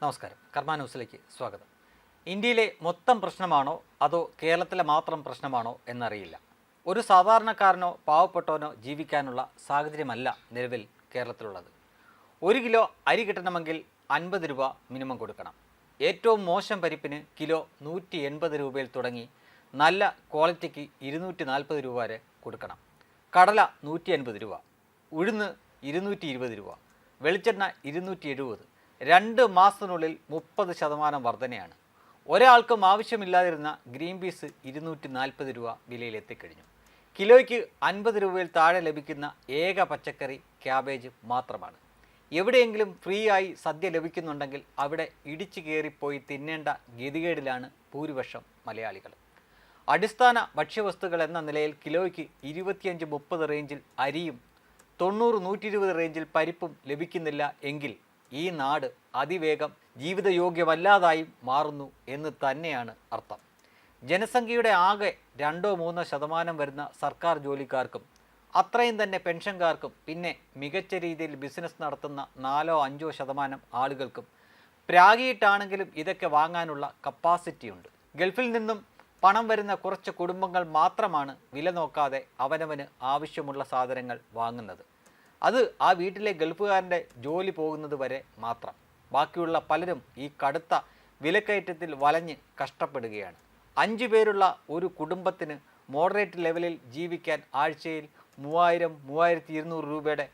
നമസ്കാരം. കർമ്മ ന്യൂസിലേക്ക് സ്വാഗതം. ഇന്ത്യയിലെ മൊത്തം പ്രശ്നമാണോ അതോ കേരളത്തിലെ മാത്രം പ്രശ്നമാണോ എന്നറിയില്ല. ഒരു സാധാരണക്കാരനോ പാവപ്പെട്ടവനോ ജീവിക്കാനുള്ള സാഹചര്യമല്ല നിലവിൽ കേരളത്തിലുള്ളത്. ഒരു കിലോ അരി കിട്ടണമെങ്കിൽ അൻപത് രൂപ മിനിമം കൊടുക്കണം. ഏറ്റവും മോശം പരിപ്പിന് കിലോ നൂറ്റി എൺപത് രൂപയിൽ തുടങ്ങി നല്ല ക്വാളിറ്റിക്ക് ഇരുന്നൂറ്റി നാൽപ്പത് രൂപ വരെ കൊടുക്കണം. കടല നൂറ്റി അൻപത് രൂപ ഉഴുന്ന് ഇരുന്നൂറ്റി ഇരുപത് രൂപ വെളിച്ചെണ്ണ ഇരുന്നൂറ്റി എഴുപത് രണ്ട് മാസത്തിനുള്ളിൽ മുപ്പത് ശതമാനം വർധനയാണ്. ഒരാൾക്കും ആവശ്യമില്ലാതിരുന്ന ഗ്രീൻ പീസ് ഇരുന്നൂറ്റി നാൽപ്പത് രൂപ വിലയിൽ എത്തിക്കഴിഞ്ഞു. കിലോയ്ക്ക് അൻപത് രൂപയിൽ താഴെ ലഭിക്കുന്ന ഏക പച്ചക്കറി ക്യാബേജ് മാത്രമാണ്. എവിടെയെങ്കിലും ഫ്രീ ആയി സദ്യ ലഭിക്കുന്നുണ്ടെങ്കിൽ അവിടെ ഇടിച്ചു കയറിപ്പോയി തിന്നേണ്ട ഗതികേടിലാണ് ഭൂരിപക്ഷം മലയാളികൾ. അടിസ്ഥാന ഭക്ഷ്യവസ്തുക്കൾ എന്ന നിലയിൽ കിലോയ്ക്ക് ഇരുപത്തിയഞ്ച് മുപ്പത് റേഞ്ചിൽ അരിയും തൊണ്ണൂറ് നൂറ്റി റേഞ്ചിൽ പരിപ്പും ലഭിക്കുന്നില്ല എങ്കിൽ ഈ നാട് അതിവേഗം ജീവിതയോഗ്യമല്ലാതായി മാറുന്നു എന്ന് തന്നെയാണ് അർത്ഥം. ജനസംഖ്യയുടെ ആകെ രണ്ടോ മൂന്നോ ശതമാനം വരുന്ന സർക്കാർ ജോലിക്കാർക്കും അത്രയും തന്നെ പെൻഷൻകാർക്കും പിന്നെ മികച്ച രീതിയിൽ ബിസിനസ് നടത്തുന്ന നാലോ അഞ്ചോ ശതമാനം ആളുകൾക്കും പ്രാഗിയിട്ടാണെങ്കിലും ഇതൊക്കെ വാങ്ങാനുള്ള കപ്പാസിറ്റി ഉണ്ട്. ഗൾഫിൽ നിന്നും പണം വരുന്ന കുറച്ച് കുടുംബങ്ങൾ മാത്രമാണ് വില നോക്കാതെ അവനവന് ആവശ്യമുള്ള സാധനങ്ങൾ വാങ്ങുന്നത്. അത് ആ വീട്ടിലെ ഗൾഫുകാരന്റെ ജോലി പോകുന്നത് വരെ മാത്രം. ബാക്കിയുള്ള പലരും ഈ കടുത്ത വിലക്കയറ്റത്തിൽ വലഞ്ഞ് കഷ്ടപ്പെടുകയാണ്. അഞ്ചു പേരുള്ള ഒരു കുടുംബത്തിന് മോഡറേറ്റ് ലെവലിൽ ജീവിക്കാൻ ആഴ്ചയിൽ മൂവായിരം മൂവായിരത്തി ഇരുന്നൂറ് രൂപയുടെ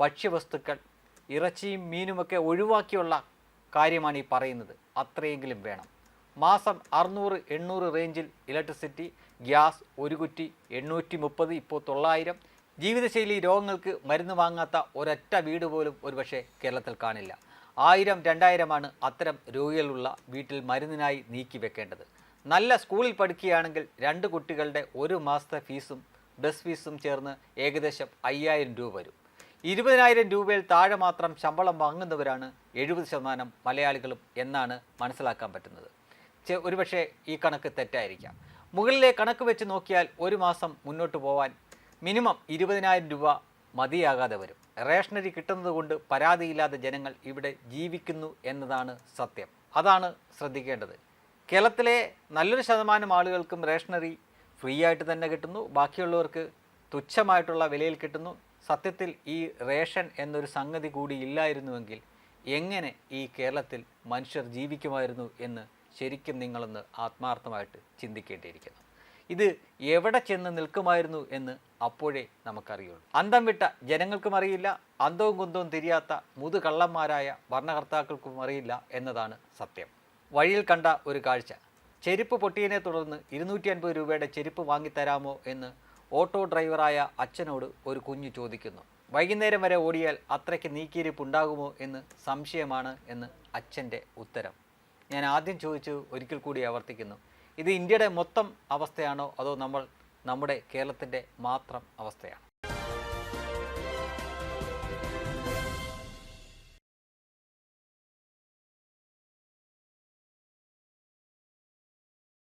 ഭക്ഷ്യവസ്തുക്കൾ ഇറച്ചിയും മീനുമൊക്കെ ഒഴിവാക്കിയുള്ള കാര്യമാണ് ഈ പറയുന്നത്. അത്രയെങ്കിലും വേണം. മാസം അറുന്നൂറ് എണ്ണൂറ് റേഞ്ചിൽ ഇലക്ട്രിസിറ്റി ഗ്യാസ് ഒരു കുറ്റി എണ്ണൂറ്റി മുപ്പത് ഇപ്പോൾ തൊള്ളായിരം. ജീവിതശൈലി രോഗങ്ങൾക്ക് മരുന്ന് വാങ്ങാത്ത ഒരൊറ്റ വീട് പോലും ഒരുപക്ഷെ കേരളത്തിൽ കാണില്ല. ആയിരം രണ്ടായിരമാണ് അത്തരം രോഗികളുള്ള വീട്ടിൽ മരുന്നിനായി നീക്കി വെക്കേണ്ടത്. നല്ല സ്കൂളിൽ പഠിക്കുകയാണെങ്കിൽ രണ്ട് കുട്ടികളുടെ ഒരു മാസത്തെ ഫീസും ബസ് ഫീസും ചേർന്ന് ഏകദേശം അയ്യായിരം രൂപ വരും. ഇരുപതിനായിരം രൂപയിൽ താഴെ മാത്രം ശമ്പളം വാങ്ങുന്നവരാണ് എഴുപത് ശതമാനം മലയാളികളും എന്നാണ് മനസ്സിലാക്കാൻ പറ്റുന്നത്. ഒരുപക്ഷെ ഈ കണക്ക് തെറ്റായിരിക്കാം. മുകളിലെ കണക്ക് വെച്ച് നോക്കിയാൽ ഒരു മാസം മുന്നോട്ട് പോവാൻ മിനിമം ഇരുപതിനായിരം രൂപ മതിയാകാതെ വരും. റേഷനരി കിട്ടുന്നതുകൊണ്ട് പരാതിയില്ലാതെ ജനങ്ങൾ ഇവിടെ ജീവിക്കുന്നു എന്നതാണ് സത്യം. അതാണ് ശ്രദ്ധിക്കേണ്ടത്. കേരളത്തിലെ നല്ലൊരു ശതമാനം ആളുകൾക്കും റേഷനറി ഫ്രീ ആയിട്ട് തന്നെ കിട്ടുന്നു. ബാക്കിയുള്ളവർക്ക് തുച്ഛമായിട്ടുള്ള വിലയിൽ കിട്ടുന്നു. സത്യത്തിൽ ഈ റേഷൻ എന്നൊരു സംഗതി കൂടി ഇല്ലായിരുന്നുവെങ്കിൽ എങ്ങനെ ഈ കേരളത്തിൽ മനുഷ്യർ ജീവിക്കുമായിരുന്നു എന്ന് ശരിക്കും നിങ്ങളൊന്ന് ആത്മാർത്ഥമായിട്ട് ചിന്തിക്കേണ്ടിയിരിക്കുന്നു. ഇത് എവിടെ ചെന്ന് നിൽക്കുമായിരുന്നു എന്ന് അപ്പോഴേ നമുക്കറിയുള്ളൂ. അന്തം വിട്ട ജനങ്ങൾക്കും അറിയില്ല അന്തവും കുന്തവും തിരിയാത്ത മുതുകള്ളന്മാരായ ഭരണകർത്താക്കൾക്കും അറിയില്ല എന്നതാണ് സത്യം. വഴിയിൽ കണ്ട ഒരു കാഴ്ച. ചെരുപ്പ് പൊട്ടിയതിനെ തുടർന്ന് ഇരുന്നൂറ്റി അൻപത് രൂപയുടെ ചെരുപ്പ് വാങ്ങിത്തരാമോ എന്ന് ഓട്ടോ ഡ്രൈവറായ അച്ഛനോട് ഒരു കുഞ്ഞു ചോദിക്കുന്നു. വൈകുന്നേരം വരെ ഓടിയാൽ അത്രയ്ക്ക് നീക്കിയിരിപ്പ് ഉണ്ടാകുമോ എന്ന് സംശയമാണ് എന്ന് അച്ഛന്റെ ഉത്തരം. ഞാൻ ആദ്യം ചോദിച്ചു ഒരിക്കൽ കൂടി ആവർത്തിക്കുന്നു. ഇത് ഇന്ത്യയുടെ മൊത്തം അവസ്ഥയാണോ അതോ നമ്മൾ നമ്മുടെ കേരളത്തിന്റെ മാത്രം അവസ്ഥയാണോ?